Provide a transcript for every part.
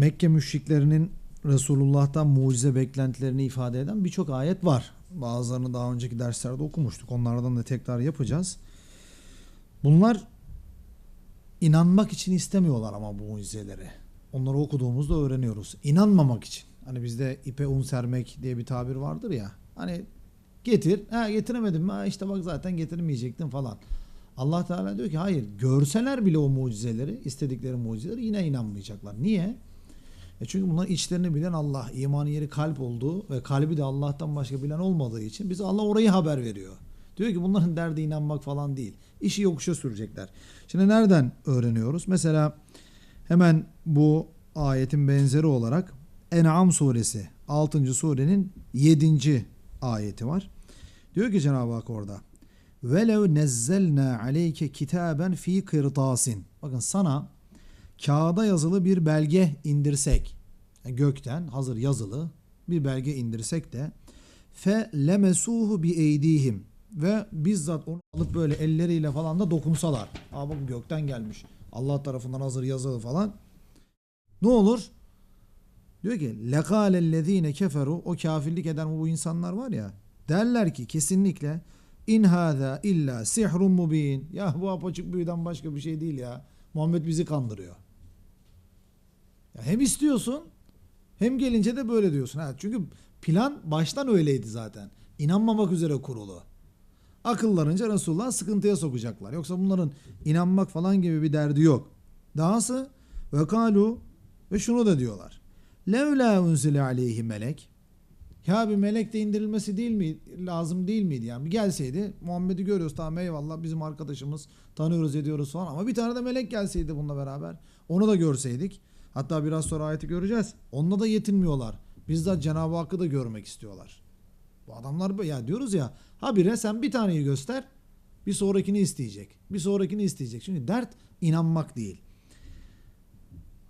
Mekke müşriklerinin Resulullah'tan mucize beklentilerini ifade eden birçok ayet var. Bazılarını daha önceki derslerde okumuştuk. Onlardan da tekrar yapacağız. Bunlar inanmak için istemiyorlar ama bu mucizeleri. Onları okuduğumuzda öğreniyoruz. İnanmamak için. Hani bizde ipe un sermek diye bir tabir vardır ya. Hani getir. Ha getiremedim? Ha işte bak zaten getirmeyecektin falan. Allah Teala diyor ki hayır görseler bile o mucizeleri, istedikleri mucizeleri yine inanmayacaklar. Niye? E çünkü bunların içlerini bilen Allah, imanı yeri kalp olduğu ve kalbi de Allah'tan başka bilen olmadığı için bize Allah orayı haber veriyor. Diyor ki bunların derdi inanmak falan değil. İşi yokuşa sürecekler. Şimdi nereden öğreniyoruz? Mesela hemen bu ayetin benzeri olarak En'am suresi 6. surenin 7. ayeti var. Diyor ki Cenab-ı Hak orada velev nezzelna aleyke kitaben fi kırtasin. Bakın sana kağıda yazılı bir belge indirsek, yani gökten hazır yazılı bir belge indirsek de fe lemesuhu bi eydihim ve bizzat onu alıp böyle elleriyle falan da dokunsalar. Aa bak gökten gelmiş. Allah tarafından hazır yazılı falan. Ne olur? Diyor ki lekâlellezîne keferu o kafirlik eden bu insanlar var ya derler ki kesinlikle in hâzâ illa sihrun mubin. Ya bu apaçık büyüden başka bir şey değil ya. Muhammed bizi kandırıyor. Ya hem istiyorsun hem gelince de böyle diyorsun. Ha, çünkü plan baştan öyleydi zaten. İnanmamak üzere kurulu. Akıllarınca Resulullah sıkıntıya sokacaklar. Yoksa bunların inanmak falan gibi bir derdi yok. Dahası ve kalu ve şunu da diyorlar. Levla unzile aleyhi melek. Ya bir melek de indirilmesi değil mi lazım değil miydi yani? Bir gelseydi Muhammed'i görüyoruz tamam eyvallah bizim arkadaşımız tanıyoruz ediyoruz falan ama bir tane de melek gelseydi bununla beraber onu da görseydik. Hatta biraz sonra ayeti göreceğiz. Onunla da yetinmiyorlar. Bizzat Cenab-ı Hakk'ı da görmek istiyorlar. Bu adamlar ya diyoruz ya habire sen bir taneyi göster bir sonrakini isteyecek. Bir sonrakini isteyecek. Çünkü dert inanmak değil.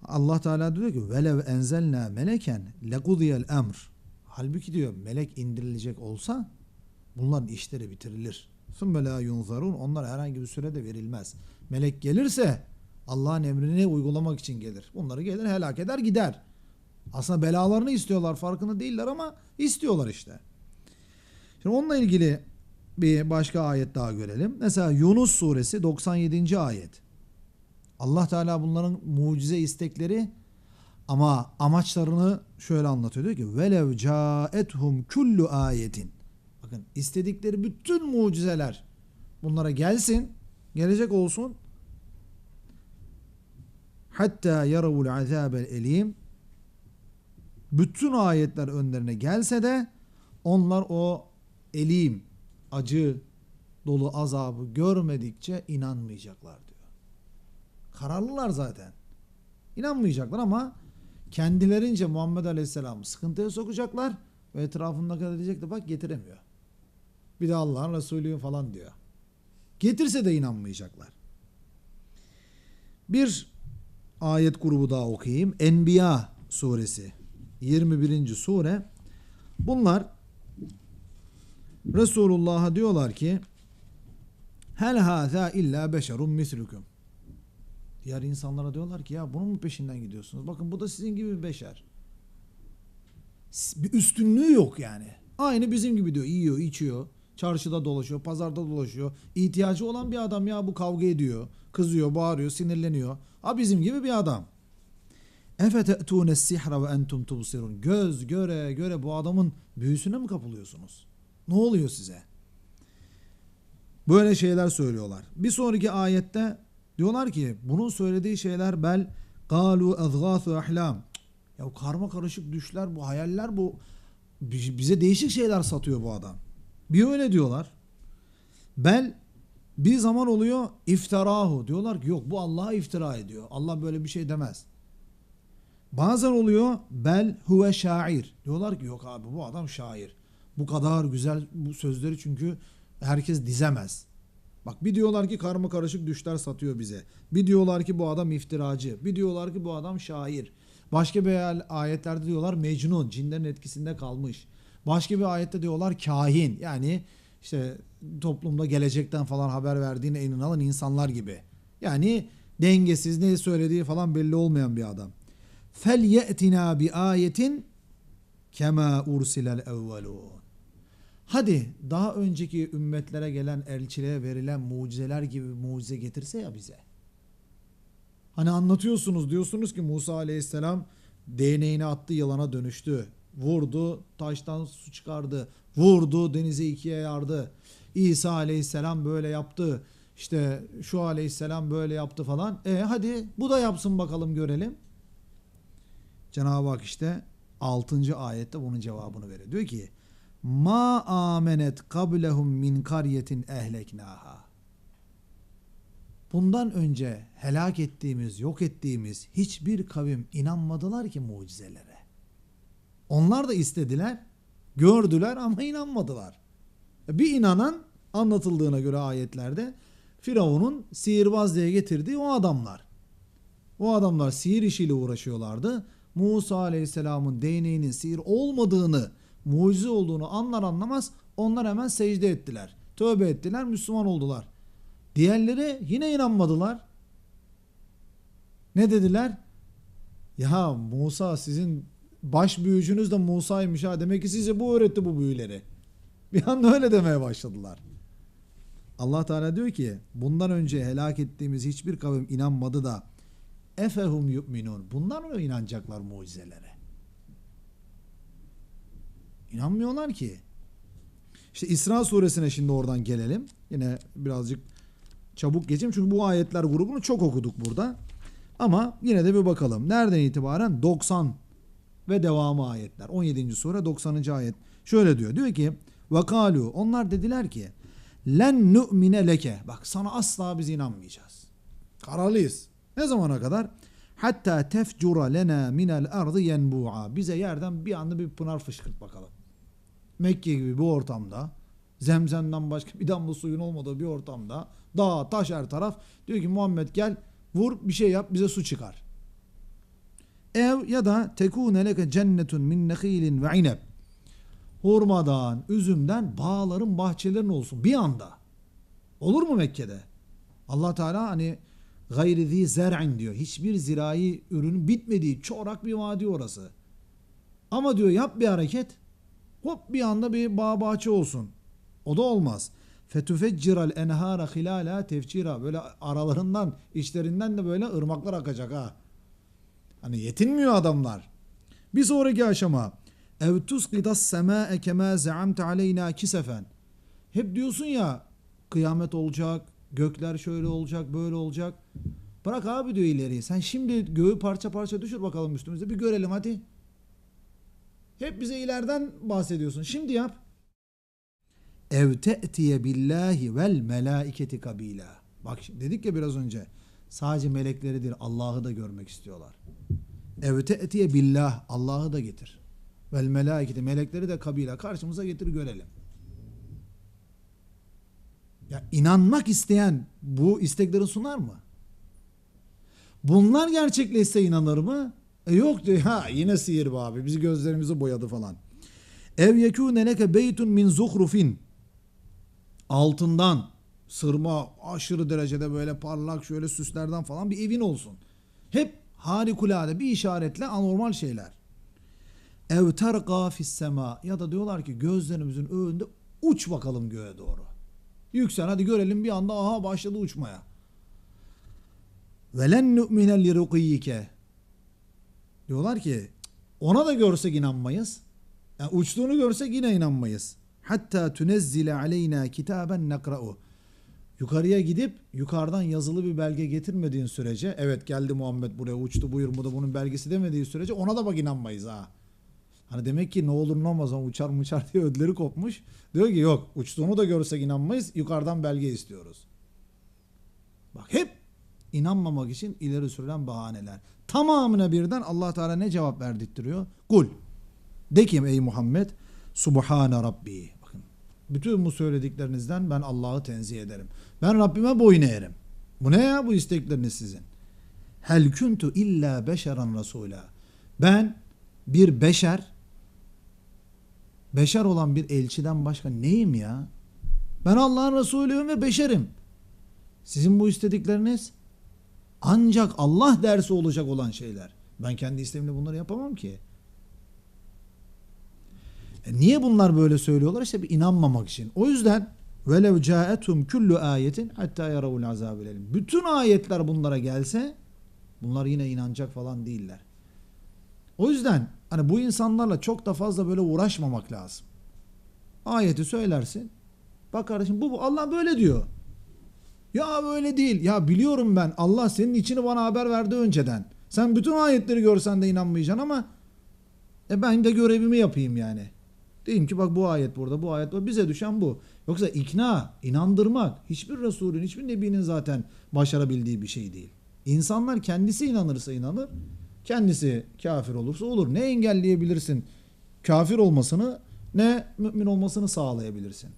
Allah Teala diyor ki velev enzelna meleken lekudiyel emr. Halbuki diyor melek indirilecek olsa bunların işleri bitirilir. Sümme la yunzarun. Onlar herhangi bir sürede verilmez. Melek gelirse Allah'ın emrini uygulamak için gelir. Bunları gelir helak eder gider. Aslında belalarını istiyorlar farkında değiller ama istiyorlar işte. Şimdi onunla ilgili bir başka ayet daha görelim. Mesela Yunus suresi 97. ayet. Allah Teala bunların mucize istekleri ama amaçlarını şöyle anlatıyor. Diyor ki velev caethum kullu ayetin. Bakın istedikleri bütün mucizeler bunlara gelsin, gelecek olsun. Hatta yaravul azabel elim. Bütün ayetler önlerine gelse de onlar o elim, acı dolu azabı görmedikçe inanmayacaklar diyor. Kararlılar zaten. İnanmayacaklar ama kendilerince Muhammed Aleyhisselam'ı sıkıntıya sokacaklar ve etrafındakiler diyecek de bak getiremiyor. Bir de Allah'ın Resulü falan diyor. Getirse de inanmayacaklar. Bir ayet grubu daha okuyayım. Enbiya suresi 21. sure. Bunlar Resulullah'a diyorlar ki Hel haza illa beşerun mislukum. Diğer insanlara diyorlar ki ya bunun mu peşinden gidiyorsunuz? Bakın bu da sizin gibi bir beşer. Bir üstünlüğü yok yani. Aynı bizim gibi diyor. Yiyor, içiyor. Çarşıda dolaşıyor, pazarda dolaşıyor. İhtiyacı olan bir adam ya bu kavga ediyor. Kızıyor, bağırıyor, sinirleniyor. Ha bizim gibi bir adam. Efete'tûne sihra ve entum tubsirun. Göz göre göre bu adamın büyüsüne mi kapılıyorsunuz? Ne oluyor size? Böyle şeyler söylüyorlar. Bir sonraki ayette diyorlar ki bunun söylediği şeyler bel galu ezgâsu ahlam. Ya karma karışık düşler bu hayaller bu bize değişik şeyler satıyor bu adam. Bir öyle diyorlar. Bel bir zaman oluyor iftirahu diyorlar ki yok bu Allah'a iftira ediyor. Allah böyle bir şey demez. Bazen oluyor bel huve şair. Diyorlar ki yok abi bu adam şair. Bu kadar güzel bu sözleri çünkü herkes dizemez. Bak bir diyorlar ki karma karışık düşler satıyor bize. Bir diyorlar ki bu adam iftiracı. Bir diyorlar ki bu adam şair. Başka bir ayetlerde diyorlar mecnun, cinlerin etkisinde kalmış. Başka bir ayette diyorlar kahin. Yani işte toplumda gelecekten falan haber verdiğine inanılan insanlar gibi. Yani dengesiz, ne söylediği falan belli olmayan bir adam. fel ye'tina bi ayetin kema ursilel evvelun. Hadi daha önceki ümmetlere gelen elçilere verilen mucizeler gibi mucize getirse ya bize. Hani anlatıyorsunuz diyorsunuz ki Musa aleyhisselam değneğini attı yılana dönüştü. Vurdu taştan su çıkardı. Vurdu denizi ikiye yardı. İsa aleyhisselam böyle yaptı. İşte şu aleyhisselam böyle yaptı falan. E hadi bu da yapsın bakalım görelim. Cenab-ı Hak işte 6. ayette bunun cevabını veriyor. Diyor ki Ma amenet kablehum min karyetin ehleknaha. Bundan önce helak ettiğimiz, yok ettiğimiz hiçbir kavim inanmadılar ki mucizelere. Onlar da istediler, gördüler ama inanmadılar. Bir inanan anlatıldığına göre ayetlerde Firavun'un sihirbaz diye getirdiği o adamlar. O adamlar sihir işiyle uğraşıyorlardı. Musa Aleyhisselam'ın değneğinin sihir olmadığını, mucize olduğunu anlar anlamaz onlar hemen secde ettiler. Tövbe ettiler, Müslüman oldular. Diğerleri yine inanmadılar. Ne dediler? Ya Musa sizin baş büyücünüz de Musa'ymış ha. Demek ki size bu öğretti bu büyüleri. Bir anda öyle demeye başladılar. Allah Teala diyor ki bundan önce helak ettiğimiz hiçbir kavim inanmadı da efehum yu'minun. Bunlar mı inanacaklar mucizelere? İnanmıyorlar ki. İşte İsra suresine şimdi oradan gelelim. Yine birazcık çabuk geçeyim çünkü bu ayetler grubunu çok okuduk burada. Ama yine de bir bakalım. Nereden itibaren? 90 ve devamı ayetler. 17. sure 90. ayet. Şöyle diyor. Diyor ki vakalu onlar dediler ki len nu'mine leke. Bak sana asla biz inanmayacağız. Kararlıyız. Ne zamana kadar? Hatta tefcura lena minel ardı yenbu'a. Bize yerden bir anda bir pınar fışkırt bakalım. Mekke gibi bir ortamda zemzemden başka bir damla suyun olmadığı bir ortamda dağ taş her taraf diyor ki Muhammed gel vur bir şey yap bize su çıkar. Ev ya da tekune leke cennetun min nehilin ve ineb. Hurmadan, üzümden bağların, bahçelerin olsun bir anda. Olur mu Mekke'de? Allah Teala hani gayri zi zer'in diyor. Hiçbir zirai ürünün bitmediği çorak bir vadi orası. Ama diyor yap bir hareket. Hop bir anda bir bağ bahçe olsun. O da olmaz. Fetufecciral enhara hilala tefcira. Böyle aralarından, içlerinden de böyle ırmaklar akacak ha. Hani yetinmiyor adamlar. Bir sonraki aşama. Ev tusqitas semâe kemâ zeamte aleyna kisefen. Hep diyorsun ya kıyamet olacak, gökler şöyle olacak, böyle olacak. Bırak abi diyor ileriyi. Sen şimdi göğü parça parça düşür bakalım üstümüze. Bir görelim hadi. Hep bize ileriden bahsediyorsun. Şimdi yap. Ev te'tiye billahi vel melaiketi kabila. Bak dedik ya biraz önce. Sadece melekleridir. Allah'ı da görmek istiyorlar. Ev te'tiye billah. Allah'ı da getir. Vel melaiketi. Melekleri de kabila. Karşımıza getir görelim. Ya inanmak isteyen bu istekleri sunar mı? Bunlar gerçekleşse inanır mı? E yok diyor. Ha yine sihir be abi. Bizi gözlerimizi boyadı falan. Ev yekûne leke beytun min zuhrufin. Altından sırma aşırı derecede böyle parlak şöyle süslerden falan bir evin olsun. Hep harikulade bir işaretle anormal şeyler. Ev terqa fis sema ya da diyorlar ki gözlerimizin önünde uç bakalım göğe doğru. Yüksel hadi görelim bir anda aha başladı uçmaya. Velen nu'mine li ruqiyike. Diyorlar ki ona da görsek inanmayız. Yani uçtuğunu görsek yine inanmayız. Hatta tunezzile aleyna kitaben nekra'u. Yukarıya gidip yukarıdan yazılı bir belge getirmediğin sürece evet geldi Muhammed buraya uçtu buyur bu da bunun belgesi demediği sürece ona da bak inanmayız ha. Hani demek ki ne olur ne olmaz ama uçar mı uçar diye ödleri kopmuş. Diyor ki yok uçtuğunu da görsek inanmayız yukarıdan belge istiyoruz. Bak hep inanmamak için ileri sürülen bahaneler. Tamamına birden Allah Teala ne cevap verdirtiyor? Kul. De ki ey Muhammed Subhane Rabbi. Bütün bu söylediklerinizden ben Allah'ı tenzih ederim. Ben Rabbime boyun eğerim. Bu ne ya bu istekleriniz sizin? Hel kuntu illa beşeran rasula. Ben bir beşer beşer olan bir elçiden başka neyim ya? Ben Allah'ın Resulüyüm ve beşerim. Sizin bu istedikleriniz ancak Allah dersi olacak olan şeyler. Ben kendi isteğimle bunları yapamam ki. E niye bunlar böyle söylüyorlar? İşte bir inanmamak için. O yüzden velev caetum kullu ayetin hatta yaravul azabil elim. Bütün ayetler bunlara gelse bunlar yine inanacak falan değiller. O yüzden hani bu insanlarla çok da fazla böyle uğraşmamak lazım. Ayeti söylersin. Bak kardeşim bu, bu Allah böyle diyor. Ya böyle değil. Ya biliyorum ben. Allah senin içini bana haber verdi önceden. Sen bütün ayetleri görsen de inanmayacaksın ama e ben de görevimi yapayım yani. Diyeyim ki bak bu ayet burada, bu ayet burada. Bize düşen bu. Yoksa ikna, inandırmak hiçbir Resulün, hiçbir Nebinin zaten başarabildiği bir şey değil. İnsanlar kendisi inanırsa inanır, kendisi kafir olursa olur. Ne engelleyebilirsin kafir olmasını ne mümin olmasını sağlayabilirsin.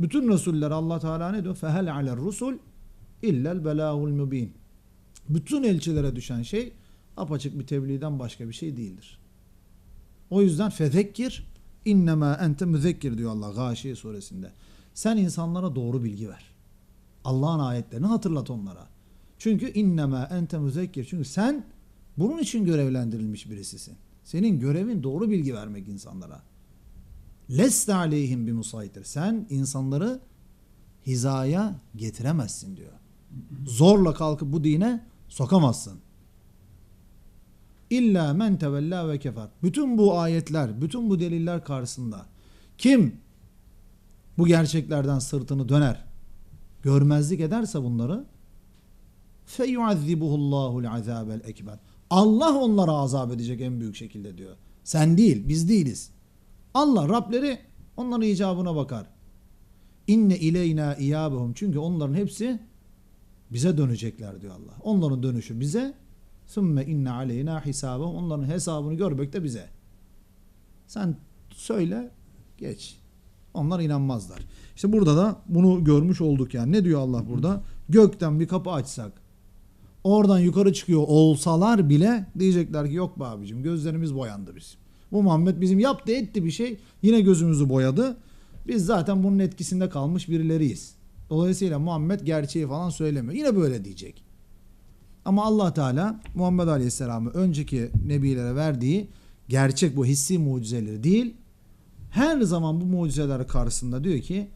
Bütün Resuller Allah Teala ne diyor? Fehel aler rusul illel belagul mübin. Bütün elçilere düşen şey apaçık bir tebliğden başka bir şey değildir. O yüzden fezekkir innema ente müzekkir diyor Allah Gâşiye suresinde. Sen insanlara doğru bilgi ver. Allah'ın ayetlerini hatırlat onlara. Çünkü innema ente müzekkir. Çünkü sen bunun için görevlendirilmiş birisisin. Senin görevin doğru bilgi vermek insanlara. Leste aleyhim bir musaytir. Sen insanları hizaya getiremezsin diyor. Zorla kalkıp bu dine sokamazsın. İlla men tevella ve kefer. Bütün bu ayetler, bütün bu deliller karşısında kim bu gerçeklerden sırtını döner, görmezlik ederse bunları feyuazzibuhullahul azabel ekber. Allah onlara azap edecek en büyük şekilde diyor. Sen değil, biz değiliz. Allah Rableri onların icabına bakar. İnne ileyna iyabuhum. Çünkü onların hepsi bize dönecekler diyor Allah. Onların dönüşü bize. Sümme inne aleyna hisabahum. Onların hesabını görmek de bize. Sen söyle geç. Onlar inanmazlar. İşte burada da bunu görmüş olduk yani. Ne diyor Allah burada? Gökten bir kapı açsak. Oradan yukarı çıkıyor olsalar bile diyecekler ki yok be abicim gözlerimiz boyandı bizim. Bu Muhammed bizim yaptı etti bir şey yine gözümüzü boyadı. Biz zaten bunun etkisinde kalmış birileriyiz. Dolayısıyla Muhammed gerçeği falan söylemiyor. Yine böyle diyecek. Ama Allah Teala Muhammed Aleyhisselam'ı önceki nebilere verdiği gerçek bu hissi mucizeleri değil. Her zaman bu mucizeler karşısında diyor ki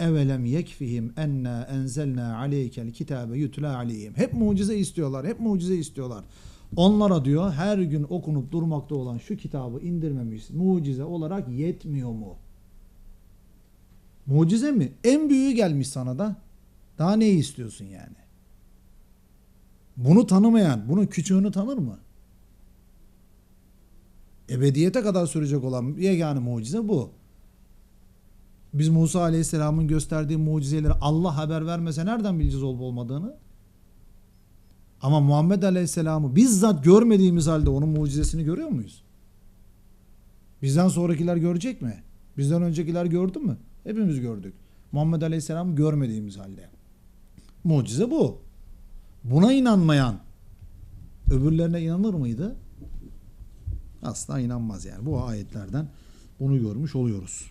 evelem yekfihim enna enzelna aleykel kitabe yutla aleyhim. Hep mucize istiyorlar. Hep mucize istiyorlar. Onlara diyor her gün okunup durmakta olan şu kitabı indirmemiz mucize olarak yetmiyor mu? Mucize mi? En büyüğü gelmiş sana da. Daha neyi istiyorsun yani? Bunu tanımayan, bunun küçüğünü tanır mı? Ebediyete kadar sürecek olan yegane mucize bu. Biz Musa Aleyhisselam'ın gösterdiği mucizeleri Allah haber vermese nereden bileceğiz olup olmadığını? Ama Muhammed Aleyhisselam'ı bizzat görmediğimiz halde onun mucizesini görüyor muyuz? Bizden sonrakiler görecek mi? Bizden öncekiler gördü mü? Hepimiz gördük. Muhammed Aleyhisselam görmediğimiz halde. Mucize bu. Buna inanmayan öbürlerine inanır mıydı? Asla inanmaz yani. Bu ayetlerden bunu görmüş oluyoruz.